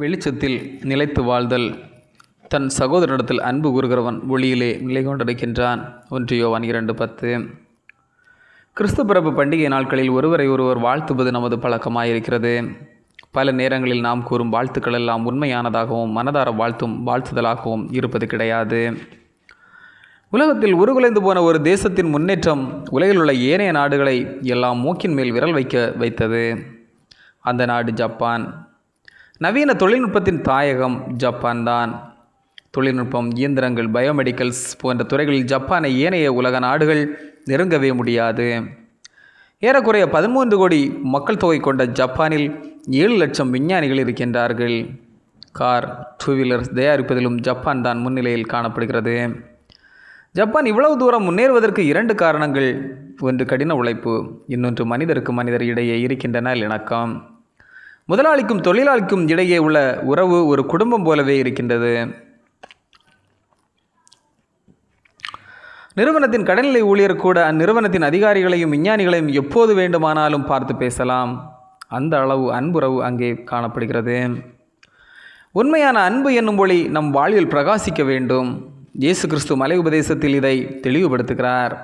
வெளிச்சத்தில் நிலைத்து வாழ்தல். தன் சகோதரனிடத்தில் அன்பு கூறுகிறவன் ஒளியிலே நிலை கொண்டிருக்கின்றான். ஒன்று யோவான் இரண்டு பத்து. கிறிஸ்து பிறப்பு பண்டிகை நாட்களில் ஒருவரை ஒருவர் வாழ்த்துவது நமது பழக்கமாயிருக்கிறது. பல நேரங்களில் நாம் கூறும் வாழ்த்துக்கள் எல்லாம் உண்மையானதாகவும் மனதார வாழ்த்தும் வாழ்த்துதலாகவும் இருப்பது கிடையாது. உலகத்தில் உருகுலைந்து போன ஒரு தேசத்தின் முன்னேற்றம் உலகில் உள்ள ஏனைய நாடுகளை எல்லாம் மூக்கின் மேல் விரல் வைக்க வைத்தது. அந்த நாடு ஜப்பான். நவீன தொழில்நுட்பத்தின் தாயகம் ஜப்பான் தான் தொழில்நுட்பம் இயந்திரங்கள் பயோமெடிக்கல்ஸ் போன்ற துறைகளில் ஜப்பானை ஏனைய உலக நாடுகள் நெருங்கவே முடியாது. ஏறக்குறைய பதிமூன்று கோடி மக்கள் தொகை கொண்ட ஜப்பானில் ஏழு லட்சம் விஞ்ஞானிகள் இருக்கின்றார்கள். கார் டூ வீலர்ஸ் தயாரிப்பதிலும் ஜப்பான் தான் முன்னிலையில் காணப்படுகிறது. ஜப்பான் இவ்வளவு தூரம் முன்னேறுவதற்கு இரண்டு காரணங்கள். ஒன்று கடின உழைப்பு. இன்னொன்று மனிதருக்கு மனிதர் இடையே இருக்கின்றன இணக்கம் முதலாளிக்கும் தொழிலாளிக்கும் இடையே உள்ள உறவு ஒரு குடும்பம் போலவே இருக்கின்றது. நிறுவனத்தின் கடல்நிலை ஊழியர் கூட அந்நிறுவனத்தின் அதிகாரிகளையும் விஞ்ஞானிகளையும் எப்போது வேண்டுமானாலும் பார்த்து பேசலாம். அந்த அளவு அன்புறவு அங்கே காணப்படுகிறது. உண்மையான அன்பு என்னும் மொழி நம் வாழ்வில் பிரகாசிக்க வேண்டும். இயேசு கிறிஸ்து மலை உபதேசத்தில் இதை தெளிவுபடுத்துகிறார்.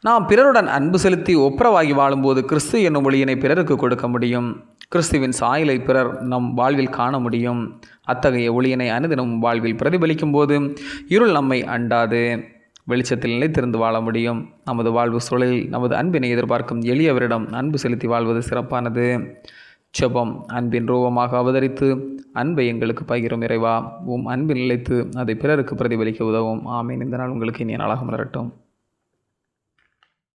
நாம் பிறருடன் அன்பு செலுத்தி ஒப்புரவாகி வாழும்போது கிறிஸ்து என்னும் மொழியினை பிறருக்கு கொடுக்க முடியும். கிறிஸ்துவின் சாயலை பிறர் நம் வாழ்வில் காண முடியும். அத்தகைய ஒளியினை அனுதினம் வாழ்வில் பிரதிபலிக்கும் போது இருள் நம்மை அண்டாது. வெளிச்சத்தில் நிலைத்திருந்து வாழ முடியும். நமது வாழ்வு சூழலில் நமது அன்பினை எதிர்பார்க்கும் எளியவரிடம் அன்பு செலுத்தி வாழ்வது சிறப்பானது. செபம் அன்பின் ரூபமாக அவதரித்து அன்பை எங்களுக்கு பகிரும் இறைவா. உம் அன்பில் நிலைத்து அதை பிறருக்கு பிரதிபலிக்க உதவும். ஆமீன். இந்த நாள் உங்களுக்கு இனிய நாளாக மலரட்டும்.